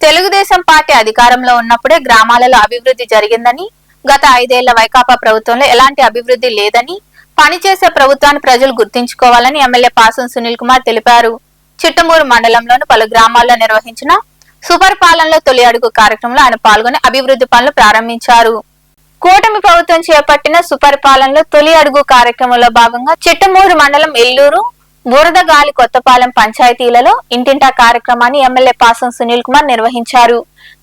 Telugu Desam party అధికారంలో ఉన్నప్పుడే గ్రామాలలో అభివృద్ధి జరిగిందని గత ఐదేళ్ళ వైకాపా ప్రభుత్వంలో ఎలాంటి అభివృద్ధి లేదని పనిచేసే ప్రభుత్వాన్ని ప్రజలు గుర్తించుకోవాలని ఎమ్మెల్యే పాసం సునీల్ కుమార్ తెలిపారు. చిట్టమూరు మండలంలోని పలు గ్రామాల్లో నిర్వహించిన సుపరిపాలనలో తొలి అడుగు కార్యక్రమంలో ఆయన పాల్గొని అభివృద్ధి పనులు ప్రారంభించారు. కూటమి ప్రభుత్వం చేపట్టిన సుపరిపాలనలో తొలి అడుగు కార్యక్రమంలో భాగంగా చిట్టమూరు మండలం ఎల్లూరు బురదగాలి కొత్తపాలెం పంచాయతీలలో ఇంటింటా కార్యక్రమాన్ని ఎమ్మెల్యే పాసం సునీల్ కుమార్ నిర్వహించారు.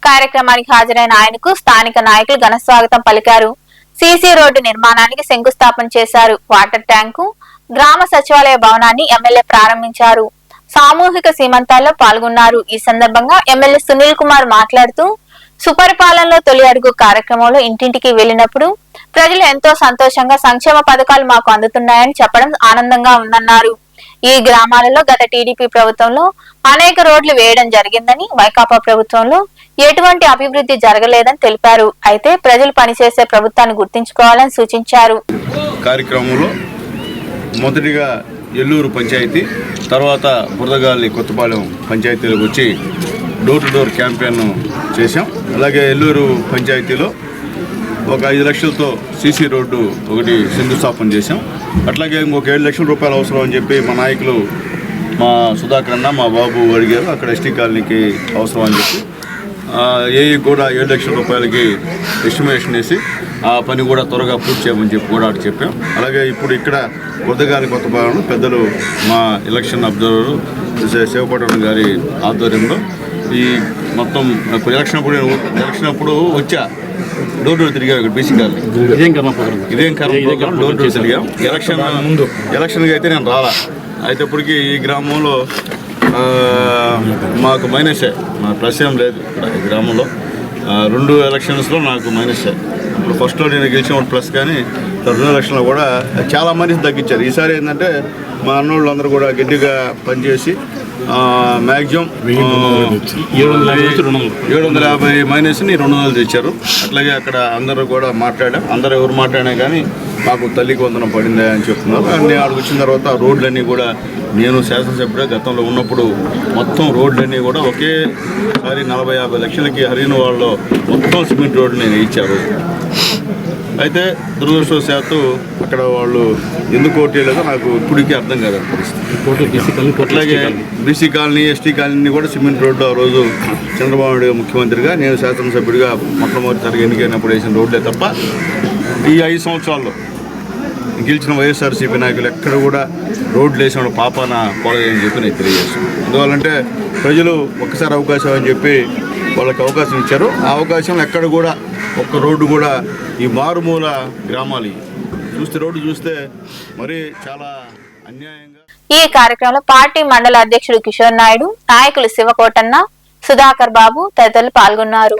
కార్యక్రమానికి హాజరైన ఆయనకు స్థానిక నాయకులు ఘన స్వాగతం పలికారు. సీసీ రోడ్డు నిర్మాణానికి శంకుస్థాపన చేశారు. వాటర్ ట్యాంకు గ్రామ సచివాలయ భవనాన్ని ఎమ్మెల్యే ప్రారంభించారు. సామూహిక సీమంతాల్లో పాల్గొన్నారు. ఈ సందర్భంగా ఎమ్మెల్యే సునీల్ కుమార్ మాట్లాడుతూ సుపరిపాలనలో తొలి అడుగు కార్యక్రమంలో ఇంటింటికి వెళ్ళినప్పుడు ప్రజలు ఎంతో సంతోషంగా సంక్షేమ పథకాలు మాకు అందుతున్నాయని చెప్పడం ఆనందంగా ఉందన్నారు. ఈ గ్రామాలలో గత టీడీపీ ప్రభుత్వంలో అనేక రోడ్లు వేయడం జరిగిందని వైకాపా ప్రభుత్వంలో ఎటువంటి అభివృద్ధి జరగలేదని తెలిపారు. అయితే ప్రజలు పనిచేసే ప్రభుత్వాన్ని గుర్తించుకోవాలని సూచించారు. కార్యక్రమంలో మొదటిగా ఎల్లూరు పంచాయతీ తర్వాత బురదగాలి కొత్తపాలెం పంచాయతీలకు వచ్చి డోర్ టు డోర్ క్యాంపెయిన్ చేశాం. అలాగే ఎల్లూరు పంచాయతీలో ఒక ఐదు లక్షలతో సీసీ రోడ్డు ఒకటి శంకుస్థాపన చేశాం. అట్లాగే ఇంకొక ఏడు లక్షల రూపాయలు అవసరం అని చెప్పి మా నాయకులు మా సుధాకర్ అన్న మా బాబు అడిగారు అక్కడ ఎస్టీ కాలనీకి అవసరం అని చెప్పి. ఏఈ కూడా ఏడు లక్షల రూపాయలకి ఎస్టిమేషన్ వేసి ఆ పని కూడా త్వరగా పూర్తి చేయమని చెప్పి కూడా అటు చెప్పాం. అలాగే ఇప్పుడు ఇక్కడ కొత్తగారి కొత్త భాగంలో పెద్దలు మా ఎలక్షన్ అబ్జర్వర్ శివపట్టణం గారి ఆధ్వర్యంలో ఈ మొత్తం ఎలక్షన్ అప్పుడు ఎలక్షన్ అప్పుడు వచ్చా. డోర్ డోర్ తిరిగా ఇక్కడ బీసీ ఇదేం కర్మ ప్రోగ్రామ్? ఇదేం కర్మ డోర్ డోర్ తిరిగాం ఎలక్షన్ ముందు. ఎలక్షన్కి అయితే నేను రాలా. అయితే ఇప్పటికి ఈ గ్రామంలో మాకు మైనసే మా ప్లస్ ఏం లేదు ఇక్కడ ఈ గ్రామంలో. రెండు ఎలక్షన్స్లో నాకు మైనసే ఇప్పుడు ఫస్ట్లో నేను గెలిచిన ప్లస్ కానీ రెండు ఎలక్షన్లో కూడా చాలా మంది తగ్గించారు. ఈసారి ఏంటంటే మా అన్నోళ్ళు అందరూ కూడా గట్టిగా పనిచేసి మ్యాక్సిమం ఏడు వందల యాభై నుంచి రెండు వందలు ఏడు వందల యాభై మైనస్ని రెండు వందలు తెచ్చారు. అట్లాగే అక్కడ అందరూ కూడా మాట్లాడాం అందరూ ఎవరు మాట్లాడినా కానీ మాకు తల్లికి వందనం పడిందా అని చెప్తున్నారు. అన్ని ఆడికి వచ్చిన తర్వాత రోడ్లన్నీ కూడా నేను శాసనసభ్యుడే గతంలో ఉన్నప్పుడు మొత్తం రోడ్లన్నీ కూడా ఒకేసారి నలభై యాభై లక్షలకి హరిన వాళ్ళలో మొత్తం సిమెంట్ రోడ్లు నేను ఇచ్చారు. అయితే దురదృష్టవశాత్తు అక్కడ వాళ్ళు ఎందుకు ఓటేయలేదో నాకు ఇప్పటికీ అర్థం కాదు పరిస్థితి. అట్లాగే బీసీ కాలనీ ఎస్టీ కాలనీ కూడా సిమెంట్ రోడ్డు ఆ రోజు చంద్రబాబు నాయుడు ముఖ్యమంత్రిగా నేను శాసనసభ్యుడిగా మొట్టమొదటిసారిగా ఎన్నికైనప్పుడు వేసిన రోడ్లే తప్ప ఈ ఐదు సంవత్సరాల్లో గెలిచిన వైఎస్ఆర్సీపీ నాయకులు ఎక్కడ కూడా రోడ్లు వేసిన పాపాన పోలేదని చెప్పి నేను తెలియజేస్తాను ఎందువల్లంటే ప్రజలు ఒక్కసారి అవకాశం అని చెప్పి వాళ్ళకి అవకాశం ఇచ్చారు. ఆ అవకాశం ఎక్కడ కూడా ఒక్క రోడ్డు కూడా ఈ మారుమూల గ్రామాలు. చూస్తే రోడ్డు చూస్తే మరి చాలా అన్యాయంగా. ఈ కార్యక్రమంలో పార్టీ మండల అధ్యక్షుడు కిషోర్ నాయుడు నాయకులు శివకోటన్న సుధాకర్ బాబు తదితరులు పాల్గొన్నారు.